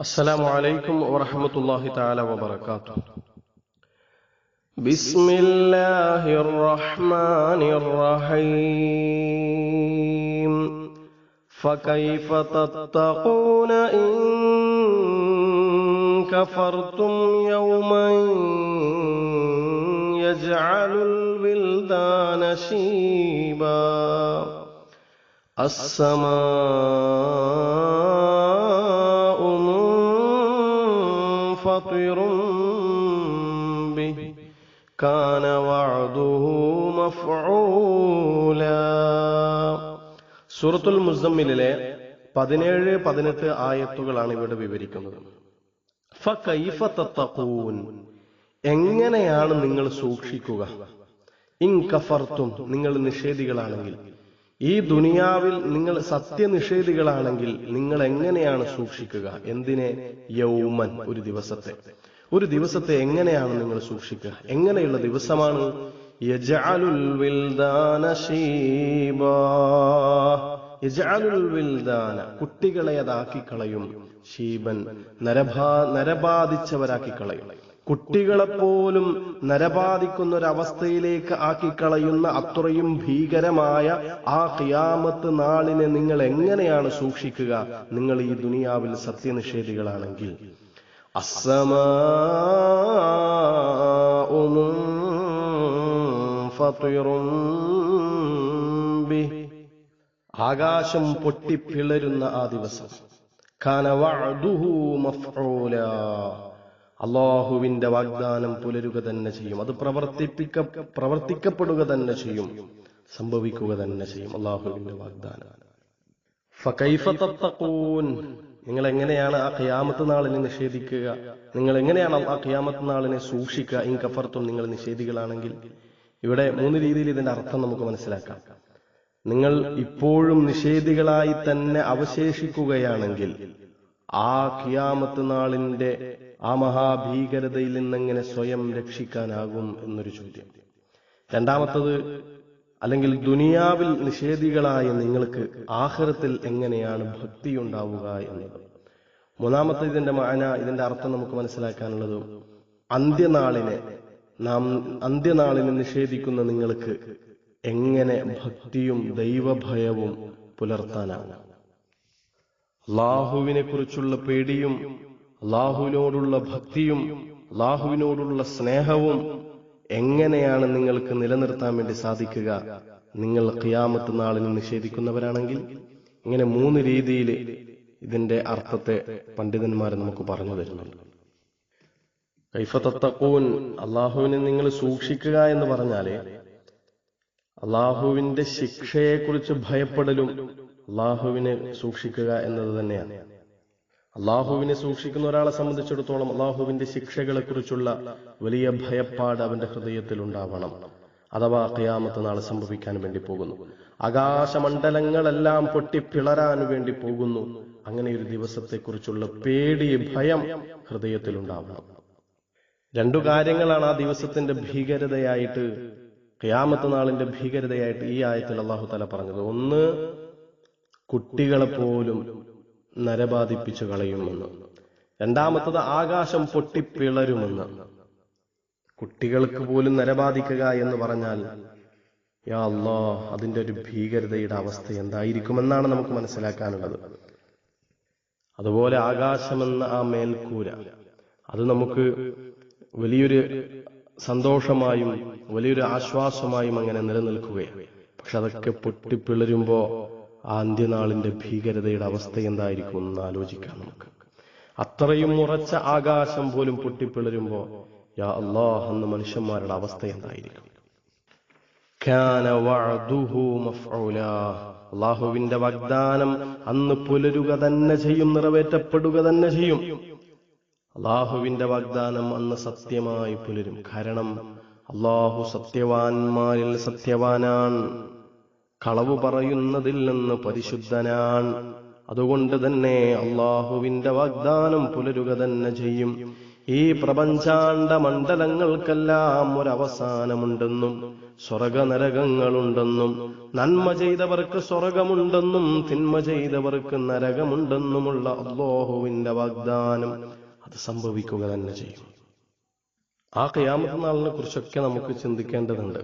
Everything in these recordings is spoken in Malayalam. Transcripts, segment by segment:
السلام عليكم ورحمة الله تعالى وبركاته. بسم الله الرحمن الرحيم. فكيف تتقون إن كفرتم يوما يجعل الولدان شيبا. السماء منفطر به كان وعده مفعولا സൂറത്തുൽ മുസമ്മിലിലെ പതിനേഴ് പതിനെട്ട് ആയത്തുകളാണ് ഇവിടെ വിവരിക്കുന്നത് ഫകൈഫ തത്തഖൂൻ എങ്ങനെയാണ് നിങ്ങൾ സൂക്ഷിക്കുക ഇൻ കഫർത്തും നിങ്ങൾ നിഷേധികളാണെങ്കിൽ ഈ ദുനിയാവിൽ നിങ്ങൾ സത്യനിഷേധികളാണെങ്കിൽ നിങ്ങൾ എങ്ങനെയാണ് സൂക്ഷിക്കുക? എന്തിനെ? യൗമൻ ഒരു ദിവസത്തെ. ഒരു ദിവസത്തെ എങ്ങനെയാണ് നിങ്ങൾ സൂക്ഷിക്കുക? എങ്ങനെയുള്ള ദിവസമാണ്? കുട്ടികളെ അതാക്കി കളയും ശീബൻ നരഭാ നരബാധിച്ചവരാക്കി കളയും കുട്ടികളെപ്പോലും നരബാധിക്കുന്ന ഒരവസ്ഥയിലേക്ക് ആക്കിക്കളയുന്ന അത്രയും ഭീകരമായ ആ ഖിയാമത്ത് നാളിനെ നിങ്ങൾ എങ്ങനെയാണ് സൂക്ഷിക്കുക? നിങ്ങൾ ഈ ദുനിയാവിൽ സത്യനിഷേധികളാണെങ്കിൽ. ബിഹി. ആകാശം പൊട്ടിപ്പിളരുന്ന ആ ദിവസം. കാന വഅദുഹു മഫ്ഊലാ. അള്ളാഹുവിന്റെ വാഗ്ദാനം പുലരുക തന്നെ ചെയ്യും. അത് പ്രവർത്തിപ്പിക്ക പ്രവർത്തിക്കപ്പെടുക തന്നെ ചെയ്യും. സംഭവിക്കുക തന്നെ ചെയ്യും. അള്ളാഹുവിന്റെ വാഗ്ദാനം. നിങ്ങൾ എങ്ങനെയാണ് ആ ഖിയാമത്ത് നാളിനെ നിഷേധിക്കുക? നിങ്ങൾ എങ്ങനെയാണ് ആ ഖിയാമത്ത് നാളിനെ സൂക്ഷിക്കുക? ഇൻ കഫർത്തും നിങ്ങൾ നിഷേധികളാണെങ്കിൽ ഇവിടെ മൂന്ന് രീതിയിൽ ഇതിന്റെ അർത്ഥം നമുക്ക് മനസ്സിലാക്കാം. നിങ്ങൾ ഇപ്പോഴും നിഷേധികളായി തന്നെ അവശേഷിക്കുകയാണെങ്കിൽ ആ ഖിയാമത്ത് നാളിന്റെ ആ മഹാഭീകരതയിൽ നിന്നെങ്ങനെ സ്വയം രക്ഷിക്കാനാകും എന്നൊരു ചോദ്യം. രണ്ടാമത്തത് അല്ലെങ്കിൽ ദുനിയാവിൽ നിഷേധികളായ നിങ്ങൾക്ക് ആഹൃത്തിൽ എങ്ങനെയാണ് ഭക്തി ഉണ്ടാവുക എന്നത്? മൂന്നാമത്തെ ഇതിന്റെ മാന ഇതിന്റെ അർത്ഥം നമുക്ക് മനസ്സിലാക്കാനുള്ളത് അന്ത്യനാളിനെ നാം അന്ത്യനാളിനെ നിഷേധിക്കുന്ന നിങ്ങൾക്ക് എങ്ങനെ ഭക്തിയും ദൈവഭയവും പുലർത്താനാകും? അള്ളാഹുവിനെ കുറിച്ചുള്ള പേടിയും അള്ളാഹുവിനോടുള്ള ഭക്തിയും അള്ളാഹുവിനോടുള്ള സ്നേഹവും എങ്ങനെയാണ് നിങ്ങൾക്ക് നിലനിർത്താൻ വേണ്ടി സാധിക്കുക? നിങ്ങൾ ഖിയാമത്ത് നാളിന് നിഷേധിക്കുന്നവരാണെങ്കിൽ ഇങ്ങനെ മൂന്ന് രീതിയിൽ ഇതിന്റെ അർത്ഥത്തെ പണ്ഡിതന്മാർ നമുക്ക് പറഞ്ഞു തരുന്നുണ്ട്. കൈഫത്തത്തക്കൂൻ അള്ളാഹുവിനെ നിങ്ങൾ സൂക്ഷിക്കുക എന്ന് പറഞ്ഞാൽ അള്ളാഹുവിന്റെ ശിക്ഷയെക്കുറിച്ച് ഭയപ്പെടലും അള്ളാഹുവിനെ സൂക്ഷിക്കുക എന്നത് തന്നെയാണ്. അള്ളാഹുവിനെ സൂക്ഷിക്കുന്ന ഒരാളെ സംബന്ധിച്ചിടത്തോളം അള്ളാഹുവിന്റെ ശിക്ഷകളെ കുറിച്ചുള്ള വലിയ ഭയപ്പാട് അവന്റെ ഹൃദയത്തിൽ ഉണ്ടാവണം. അഥവാ ഖിയാമത്ത് നാളെ സംഭവിക്കാൻ വേണ്ടി പോകുന്നു. ആകാശമണ്ഡലങ്ങളെല്ലാം പൊട്ടിപ്പിളരാൻ വേണ്ടി പോകുന്നു. അങ്ങനെ ഒരു ദിവസത്തെക്കുറിച്ചുള്ള പേടി ഭയം ഹൃദയത്തിൽ ഉണ്ടാവണം. രണ്ടു കാര്യങ്ങളാണ് ആ ദിവസത്തിന്റെ ഭീകരതയായിട്ട് ഖിയാമത്ത് നാളിന്റെ ഭീകരതയായിട്ട് ഈ ആയത്തിൽ അള്ളാഹു തല പറഞ്ഞത്. ഒന്ന് കുട്ടികളെ പോലും നരബാധിപ്പിച്ചു കളയുമെന്ന്. രണ്ടാമത്തത് ആകാശം പൊട്ടിപ്പിളരുമെന്ന്. കുട്ടികൾക്ക് പോലും നരബാധിക്കുക എന്ന് പറഞ്ഞാൽ യാ അല്ലോ അതിന്റെ ഒരു ഭീകരതയുടെ അവസ്ഥ എന്തായിരിക്കുമെന്നാണ് നമുക്ക് മനസ്സിലാക്കാനുള്ളത്. അതുപോലെ ആകാശമെന്ന ആ മേൽക്കൂര അത് നമുക്ക് വലിയൊരു സന്തോഷമായും വലിയൊരു ആശ്വാസമായും അങ്ങനെ നിലനിൽക്കുകയാണ്. പക്ഷെ അതൊക്കെ പൊട്ടിപ്പിളരുമ്പോ ആ അന്ത്യനാളിന്റെ ഭീകരതയുടെ അവസ്ഥ എന്തായിരിക്കും എന്ന് ആലോചിക്കാം നമുക്ക്. അത്രയും ഉറച്ച ആകാശം പോലും പൊട്ടിപ്പിളരുമ്പോ യാ അള്ളാഹ് എന്ന മനുഷ്യന്മാരുടെ അവസ്ഥ എന്തായിരിക്കും? അള്ളാഹുവിന്റെ വാഗ്ദാനം അന്ന് പുലരുക തന്നെ ചെയ്യും നിറവേറ്റപ്പെടുക തന്നെ ചെയ്യും. അള്ളാഹുവിന്റെ വാഗ്ദാനം അന്ന് സത്യമായി പുലരും. കാരണം അള്ളാഹു സത്യവാൻമാരിൽ സത്യവാനാൻ കളവ് പറയുന്നതിൽ നിന്ന് പരിശുദ്ധനാൻ അതുകൊണ്ട് തന്നെ അള്ളാഹുവിന്റെ വാഗ്ദാനം പുലരുക തന്നെ ചെയ്യും. ഈ പ്രപഞ്ചാണ്ട മണ്ഡലങ്ങൾക്കെല്ലാം ഒരവസാനമുണ്ടെന്നും സ്വർഗനരകങ്ങളുണ്ടെന്നും നന്മ ചെയ്തവർക്ക് സ്വർഗമുണ്ടെന്നും തിന്മ ചെയ്തവർക്ക് നരകമുണ്ടെന്നുമുള്ള അള്ളാഹുവിന്റെ വാഗ്ദാനം അത് സംഭവിക്കുക തന്നെ ചെയ്യും. ആ കയാമത്ത് നാളിനെ കുറിച്ചൊക്കെ നമുക്ക് ചിന്തിക്കേണ്ടതുണ്ട്.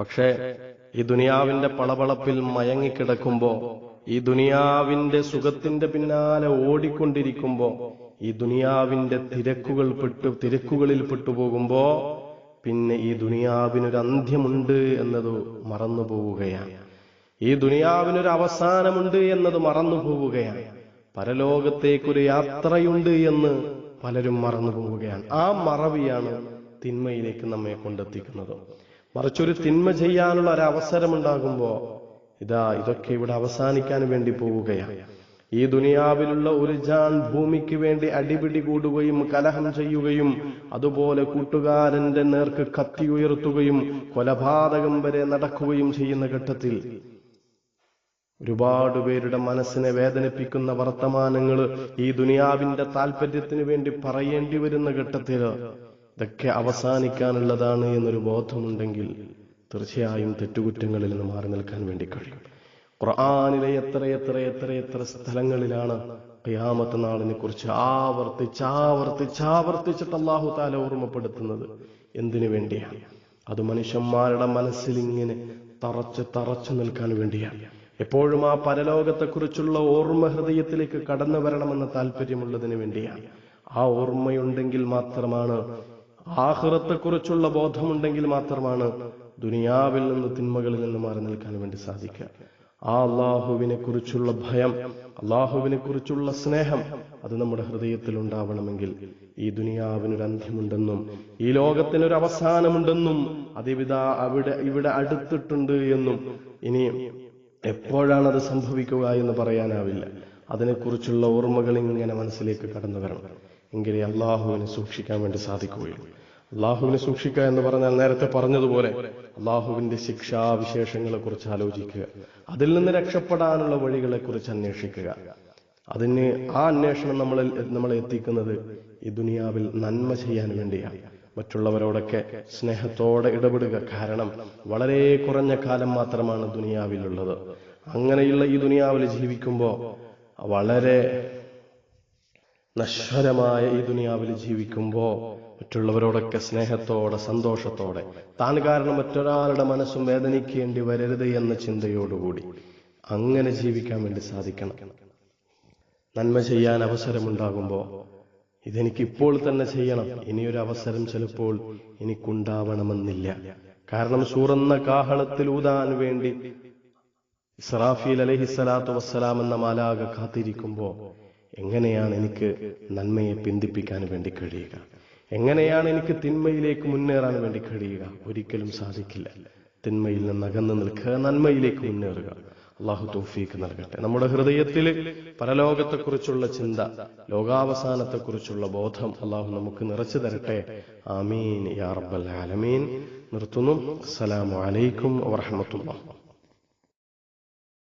പക്ഷേ ഈ ദുനിയാവിന്റെ പളപളപ്പിൽ മയങ്ങിക്കിടക്കുമ്പോ ഈ ദുനിയാവിന്റെ സുഖത്തിന്റെ പിന്നാലെ ഓടിക്കൊണ്ടിരിക്കുമ്പോ ഈ ദുനിയാവിന്റെ തിരക്കുകൾ പെട്ടു തിരക്കുകളിൽ പെട്ടുപോകുമ്പോ പിന്നെ ഈ ദുനിയാവിനൊരു അന്ത്യമുണ്ട് എന്നത് മറന്നു പോവുകയാണ്. ഈ ദുനിയാവിനൊരു അവസാനമുണ്ട് എന്നത് മറന്നു പോവുകയാണ്. പരലോകത്തേക്കൊരു യാത്രയുണ്ട് എന്ന് പലരും മറന്നു പോവുകയാണ്. ആ മറവിയാണ് തിന്മയിലേക്ക് നമ്മെ കൊണ്ടെത്തിക്കുന്നത്. മറിച്ചൊരു തിന്മ ചെയ്യാനുള്ള ഒരു അവസരമുണ്ടാകുമ്പോ ഇതാ ഇതൊക്കെ ഇവിടെ അവസാനിക്കാൻ വേണ്ടി പോവുകയാണ്. ഈ ദുനിയാവിലുള്ള ഒരു ജാൻ ഭൂമിക്ക് വേണ്ടി അടിപിടി കൂടുകയും കലഹം ചെയ്യുകയും അതുപോലെ കൂട്ടുകാരന്റെ നേർക്ക് കത്തി ഉയർത്തുകയും കൊലപാതകം വരെ നടക്കുകയും ചെയ്യുന്ന ഘട്ടത്തിൽ ഒരുപാട് പേരുടെ മനസ്സിനെ വേദനിപ്പിക്കുന്ന വർത്തമാനങ്ങൾ ഈ ദുനിയാവിന്റെ താല്പര്യത്തിന് വേണ്ടി പറയേണ്ടി വരുന്ന ഘട്ടത്തിൽ ഇതൊക്കെ അവസാനിക്കാനുള്ളതാണ് എന്നൊരു ബോധമുണ്ടെങ്കിൽ തീർച്ചയായും തെറ്റുകുറ്റങ്ങളിൽ നിന്ന് മാറി നിൽക്കാൻ വേണ്ടി കഴിയും. ഖുർആാനിലെ എത്ര എത്ര എത്ര എത്ര സ്ഥലങ്ങളിലാണ് ഖിയാമത്ത് നാളിനെ കുറിച്ച് ആവർത്തിച്ച് ആവർത്തിച്ച് ആവർത്തിച്ചിട്ട് അള്ളാഹു താല ഓർമ്മപ്പെടുത്തുന്നത്? എന്തിനു വേണ്ടിയാണ്? അത് മനുഷ്യന്മാരുടെ മനസ്സിൽ ഇങ്ങനെ തറച്ച് തറച്ചു നിൽക്കാൻ വേണ്ടിയാണ്. എപ്പോഴും ആ പരലോകത്തെക്കുറിച്ചുള്ള ഓർമ്മ ഹൃദയത്തിലേക്ക് കടന്നു വരണമെന്ന താല്പര്യമുള്ളതിന് വേണ്ടിയാണ്. ആ ഓർമ്മയുണ്ടെങ്കിൽ മാത്രമാണ് ആഹ്റത്തെക്കുറിച്ചുള്ള ബോധമുണ്ടെങ്കിൽ മാത്രമാണ് ദുനിയാവിൽ നിന്ന് തിന്മകളിൽ നിന്ന് മാറി നിൽക്കാൻ വേണ്ടി സാധിക്കുക. ആ അള്ളാഹുവിനെ കുറിച്ചുള്ള ഭയം അള്ളാഹുവിനെ കുറിച്ചുള്ള സ്നേഹം അത് നമ്മുടെ ഹൃദയത്തിൽ ഉണ്ടാവണമെങ്കിൽ ഈ ദുനിയാവിനൊരു അന്ത്യമുണ്ടെന്നും ഈ ലോകത്തിനൊരു അവസാനമുണ്ടെന്നും അതിവിധ അവിടെ ഇവിടെ അടുത്തിട്ടുണ്ട് എന്നും ഇനി എപ്പോഴാണ് അത് സംഭവിക്കുക എന്ന് പറയാനാവില്ല. അതിനെക്കുറിച്ചുള്ള ഓർമ്മകൾ ഇങ്ങനെ മനസ്സിലേക്ക് കടന്നു വരണം. എങ്കിലേ അള്ളാഹുവിനെ സൂക്ഷിക്കാൻ വേണ്ടി സാധിക്കുകയുള്ളൂ. അള്ളാഹുവിനെ സൂക്ഷിക്കുക എന്ന് പറഞ്ഞാൽ നേരത്തെ പറഞ്ഞതുപോലെ അള്ളാഹുവിന്റെ ശിക്ഷാവിശേഷങ്ങളെ കുറിച്ച് ആലോചിക്കുക. അതിൽ നിന്ന് രക്ഷപ്പെടാനുള്ള വഴികളെ കുറിച്ച് അന്വേഷിക്കുക. അതിന് ആ അന്വേഷണം നമ്മളിൽ നമ്മളെ എത്തിക്കുന്നത് ഈ ദുനിയാവിൽ നന്മ ചെയ്യാൻ വേണ്ടിയാണ്. മറ്റുള്ളവരോടൊക്കെ സ്നേഹത്തോടെ ഇടപെടുക കാരണം വളരെ കുറഞ്ഞ കാലം മാത്രമാണ് ദുനിയാവിലുള്ളത്. അങ്ങനെയുള്ള ഈ ദുനിയാവിൽ ജീവിക്കുമ്പോൾ വളരെ നശ്വരമായ ഈ ദുനിയാവിൽ ജീവിക്കുമ്പോൾ മറ്റുള്ളവരോടൊക്കെ സ്നേഹത്തോടെ സന്തോഷത്തോടെ താൻ കാരണം മറ്റൊരാളുടെ മനസ്സും വേദനിക്കേണ്ടി വരരുത് എന്ന ചിന്തയോടുകൂടി അങ്ങനെ ജീവിക്കാൻ വേണ്ടി സാധിക്കണം. നന്മ ചെയ്യാൻ അവസരമുണ്ടാകുമ്പോൾ ഇതെനിക്ക് ഇപ്പോൾ തന്നെ ചെയ്യണം. ഇനിയൊരു അവസരം ചിലപ്പോൾ എനിക്കുണ്ടാവണമെന്നില്ല. കാരണം സൂറന്ന കാഹളത്തിൽ ഊതാൻ വേണ്ടി ഇസ്രാഫീൽ അലഹിസ്സലാത്തു വസ്സലാം എന്ന മാലാക കാത്തിരിക്കുമ്പോ എങ്ങനെയാണ് എനിക്ക് നന്മയെ പിന്തിപ്പിക്കാൻ വേണ്ടി കഴിയുക? എങ്ങനെയാണ് എനിക്ക് തിന്മയിലേക്ക് മുന്നേറാൻ വേണ്ടി കഴിയുക? ഒരിക്കലും സാധിക്കില്ല. തിന്മയിൽ നിന്ന് അകന്നു നിൽക്കുക നന്മയിലേക്ക് മുന്നേറുക. അള്ളാഹു തോഫീക്ക് നൽകട്ടെ. നമ്മുടെ ഹൃദയത്തിൽ പരലോകത്തെക്കുറിച്ചുള്ള ചിന്ത ലോകാവസാനത്തെക്കുറിച്ചുള്ള ബോധം അള്ളാഹു നമുക്ക് നിറച്ചു തരട്ടെ. ആമീൻ. യാ റബ്ബൽ ആലമീൻ. നിർത്തുന്നു. അസ്സലാമു അലൈക്കും വറഹ്മത്തുള്ളാഹി